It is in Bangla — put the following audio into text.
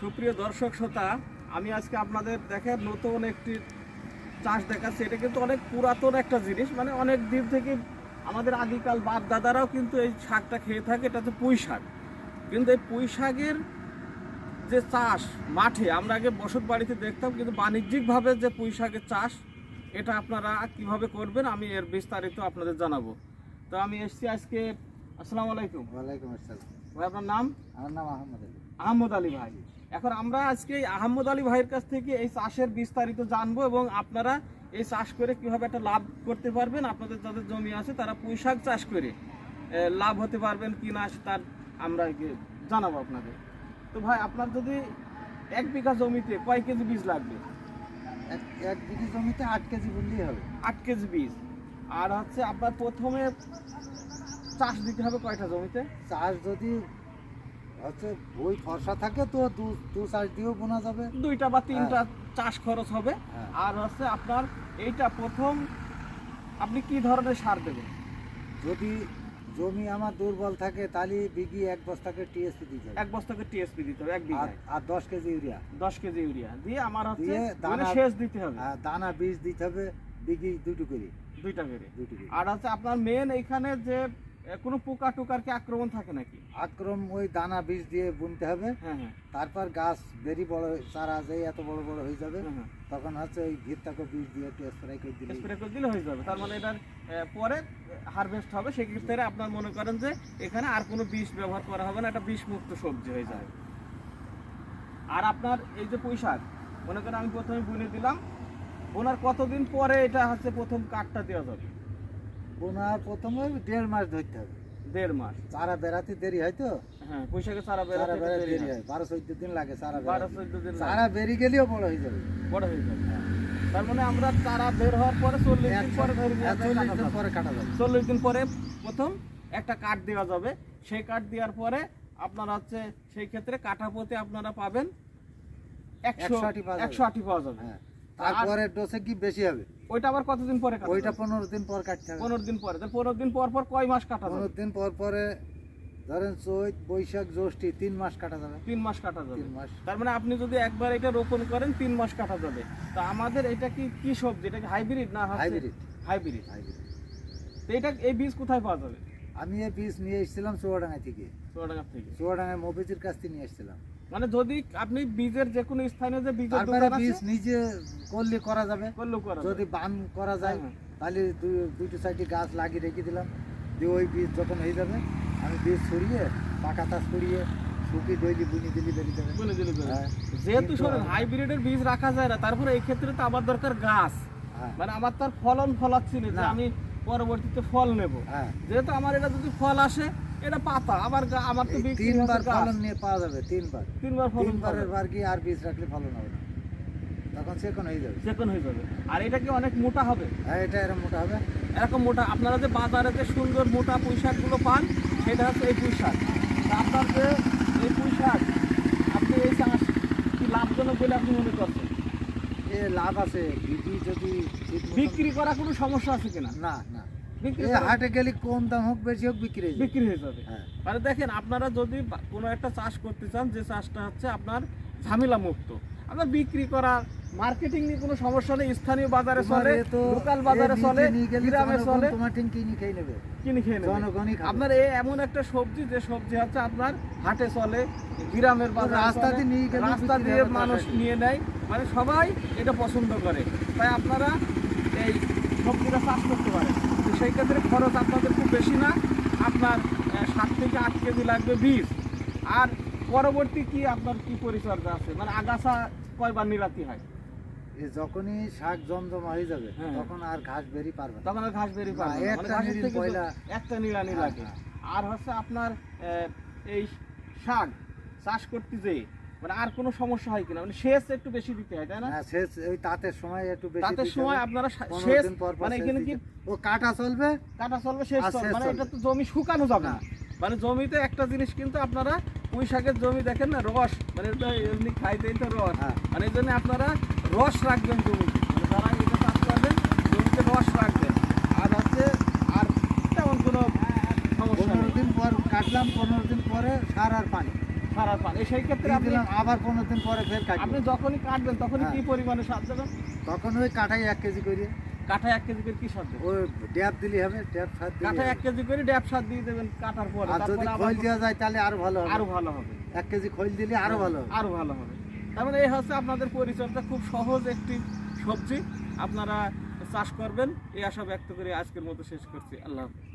সুপ্রিয় দর্শক শ্রোতা আমি আজকে আপনাদের দেখে নতুন একটি চাষ দেখাচ্ছি। এটা কিন্তু অনেক পুরাতন একটা জিনিস মানে অনেক দিন থেকে আমাদের আদিকাল বাপ দাদারাও কিন্তু এই শাকটা খেয়ে থাকে এটা হচ্ছে পুঁই শাক। কিন্তু এই পুঁই শাকের যে চাষ মাঠে আমরা আগে বসত বাড়িতে দেখতাম কিন্তু বাণিজ্যিকভাবে যে পুঁই শাকের চাষ এটা আপনারা কীভাবে করবেন আমি এর বিস্তারিত আপনাদের জানাব। তো আমি এসছি আজকে আসসালামু আলাইকুম। ওয়ালাইকুম আসসালাম। ভাই আপনার নাম? আমার নাম আহমদ আলী। আহমদ আলী ভাই। এখন আমরা আজকে আহমদ আলী ভাইয়ের কাছ থেকে এই চাষের বিস্তারিত জানব এবং আপনারা এই চাষ করে কীভাবে একটা লাভ করতে পারবেন আপনাদের যাদের জমি আছে তারা পুঁই শাক চাষ করে লাভ হতে পারবেন কি না তার আমরা জানাব আপনাদের। তো ভাই আপনার যদি এক বিঘা জমিতে কয় কেজি বীজ লাগবে? এক এক বিঘি জমিতে আট কেজি বললেই হবে। আট কেজি বীজ। আর হচ্ছে আপনার প্রথমে চাষ দিতে হবে কয়টা জমিতে? চাষ যদি হচ্ছে ওই ফর্সা থাকে তো দু চাষ দিয়েও বোনা যাবে। দুইটা বা তিনটা চাষ খরচ হবে। হ্যাঁ। আর হচ্ছে আপনার এইটা প্রথম আপনি কি ধরনের সার দেবেন? যদি জমি আমার দুর্বল থাকে তাহলে বিঘি এক বস্তাকে টিএসপি দিতে হবে। এক বস্তাকে টিএসপি দিতে হবে এক বিঘায়। আর দশ কেজি ইউরিয়া। দশ কেজি ইউরিয়া। দিয়ে আমার হচ্ছে দানা- সেচ দিতে হবে। দানা বীজ দিতে হবে বিঘি দুটো করে। দুইটা করে। দুটো করে। আর হচ্ছে আপনার মেন এখানে যে কোনো পোকা টোকার কি আক্রমণ থাকে নাকি? আক্রম ওই দানা বীজ দিয়ে বুনতে হবে। হ্যাঁ হ্যাঁ। তারপর গাছ বেরি বড় চারা যেই এত বড় বড় হয়ে যাবে হ্যাঁ, হ্যাঁ। তখন হচ্ছে ওই ভিতটাকে বীজ দিয়ে একটু স্প্রে করে দিলে স্প্রে করে দিলে হয়ে যাবে। তার মানে এটার পরে হারভেস্ট হবে। সেক্ষেত্রে আপনার মনে করেন যে এখানে আর কোনো বিষ ব্যবহার করা হবে না। এটা বিষ মুক্ত সবজি হয়ে যাবে আর আপনার এই যে পুঁই শাক মনে করেন আমি প্রথমে বুনে দিলাম। বোনার কতদিন পরে এটা হচ্ছে প্রথম কাঠটা দেওয়া যাবে? বোনার প্রথমে দেড় মাস ধরতে হবে। দেড় মাস। চারা বেড়াতে দেরি হয় তো? হ্যাঁ চারা বেড়াতে দেরি হয়। হয়। বারো চোদ্দ দিন লাগে চারা বারো চোদ্দ দিন চারা গেলেও বড় হয়ে যাবে। বড় হয়ে যাবে তার মানে আমরা চারা বের হওয়ার পরে চল্লিশ দিন পরে কাটা দিন পরে কাটা যাবে। চল্লিশ দিন পরে প্রথম একটা কাঠ দেওয়া যাবে। সেই কাঠ দেওয়ার পরে আপনার হচ্ছে সেই ক্ষেত্রে কাঠা পথে আপনারা পাবেন একশো 100 আটি পাওয়া যাবে। তারপরে ডোসে কি বেশি হবে? ওইটা আবার কতদিন পরে ওইটা যাবে? পনেরো দিন পর কাটতে হবে। পনেরো দিন পরে। তাহলে দিন পর পর কয় মাস কাটা দিন পর পরে ধরেন চৈত বৈশাখ জ্যৈষ্ঠী তিন মাস কাটা যাবে। তিন মাস কাটা যাবে। তিন মাস। তার মানে আপনি যদি একবার এটা রোপণ করেন তিন মাস কাটা যাবে। তা আমাদের এটা কি কি সবজি? এটা কি হাইব্রিড না হাইব্রিড। হাইব্রিড? হাইব্রিড। তো এটা এই বীজ কোথায় পাওয়া যাবে? আমি এই বীজ নিয়ে এসেছিলাম চুয়াডাঙ্গা থেকে। চুয়াডাঙ্গা থেকে। চুয়াডাঙ্গায় মফিজের কাছ থেকে নিয়ে এসেছিলাম। মানে যদি আপনি বীজের যে কোনো স্থানীয় যে বীজের দোকান আছে বীজ নিজে করলে করা যাবে। করলেও করা যদি বান করা যায় হ্যাঁ, তাহলে দু- দুটো সাইডে গাছ লাগিয়ে রেখে দিলাম। দিয়ে ওই বীজ যখন হয়ে যাবে আমি বীজ ছড়িয়ে পাকা তাস দইলি বুনি দিলি বেরিয়ে যাবে। বলে দিলে হ্যাঁ। যেহেতু শোনেন হাইব্রিডের বীজ রাখা যায় না তারপরে এই ক্ষেত্রে তো আমার দরকার গাছ। হ্যাঁ। মানে আমার তো আর ফলন ফলাচ্ছি না যে আমি পরবর্তীতে ফল নেব। হ্যাঁ। যেহেতু আমার এটা যদি ফল আসে এটা পাতা আবার আমার তো তিনবার ফলন নিয়ে পাওয়া যাবে তিনবার। তিনবার ফলন তিনবারের বার কি আর বীজ রাখলে ফলন হবে না? তখন সেকন হয়ে যাবে। সেকন হয়ে যাবে। আর এটা কি অনেক মোটা হবে? হ্যাঁ এটা এরকম মোটা হবে। এরকম মোটা। আপনারা যে বাজারে যে সুন্দর মোটা পুঁই শাকগুলো পান সেটা হচ্ছে এই পুঁই শাক আপনার যে এই পুঁই শাক আপনি এই চাষ কি লাভজনক বলে আপনি মনে করছেন? এ লাভ আছে। বিক্রি যদি বিক্রি করা কোনো সমস্যা আছে কিনা? না না। হাটে গেলে কম দাম হোক বেশি হোক বিক্রি বিক্রি হয়ে যাবে। হ্যাঁ। মানে দেখেন আপনারা যদি কোনো একটা চাষ করতে চান যে চাষটা হচ্ছে আপনার ঝামেলা মুক্ত আপনার বিক্রি করা মার্কেটিং নিয়ে কোনো সমস্যা নেই স্থানীয় বাজারে চলে লোকাল বাজারে চলে গ্রামে চলে। তোমার কিনে খেয়ে নেবে। কিনে খেয়ে নেবে। আপনার এই এমন একটা সবজি যে সবজি হচ্ছে আপনার হাটে চলে গ্রামের বাজারে রাস্তা দিয়ে নিয়ে রাস্তা দিয়ে মানুষ নিয়ে নেয়। মানে সবাই এটা পছন্দ করে। তাই আপনারা এই সবজিটা চাষ করতে পারেন। তো সেই ক্ষেত্রে খরচ আপনাদের খুব বেশি না আপনার সাত থেকে আট কেজি লাগবে বীজ আর পরবর্তী কি আপনার কি পরিচর্যা আছে মানে আগাছা কয়বার নিরাতি হয় যখনই শাক জমজমা হয়ে যাবে হ্যাঁ। তখন আর ঘাস বেরি পারবে তখন আর ঘাস বেরিয়ে পারবে। মানে একটা নিড়িন হ্যাঁ, লাগে হ্যাঁ। আর হচ্ছে আপনার এই শাক চাষ করতে যে মানে আর কোনো সমস্যা হয় কিনা? মানে সেচ একটু বেশি দিতে হয় তাই না? হ্যাঁ সেচ ওই তাঁতের সময় একটু বেশি তাতে দিতে সময় আপনারা সেচ মানে সেচ এখানে কি ও কাটা চলবে? কাটা চলবে শেষ চলবে। মানে এটা তো জমি শুকানো যাবে না। মানে জমিতে একটা জিনিস কিন্তু আপনারা পুঁই শাকের জমি দেখেন না রস। মানে এটা এমনি খাইতেই তো রস। হ্যাঁ। মানে এই জন্য আপনারা রস রাখবেন জমিতে। মানে যারা এটা চাষ করবেন জমিতে রস রাখবেন। আর হচ্ছে আর তেমন কোনো সমস্যা পনেরো দিন পর কাটলাম পনেরো দিন পরে সার আর পানি। সারার পান সেই ক্ষেত্রে আপনি আবার পনেরো দিন পরে ফের কাটবো। আপনি যখনই কাটবেন তখনই হ্যাঁ। কি পরিমাণে সার দেবেন? তখন ওই কাঠাই এক কেজি করে। কাঠায় এক কেজি করে কি সার দেবেন? ওই ড্যাব দিলে হবে ড্যাব সার দিলে কাঠায় এক কেজি করে ড্যাপ সার দিয়ে দেবেন কাটার পরে। আর যদি তারপরে দেওয়া যায় তাহলে আরও ভালো হবে। আরও ভালো হবে। এক কেজি খৈল দিলে আরও ভালো হবে। আরও ভালো হবে। তার মানে এই হচ্ছে আপনাদের পরিচর্যা। খুব সহজ একটি সবজি। আপনারা চাষ করবেন। এই আশা ব্যক্ত করে আজকের মতো শেষ করছি। আল্লাহ হাফেজ।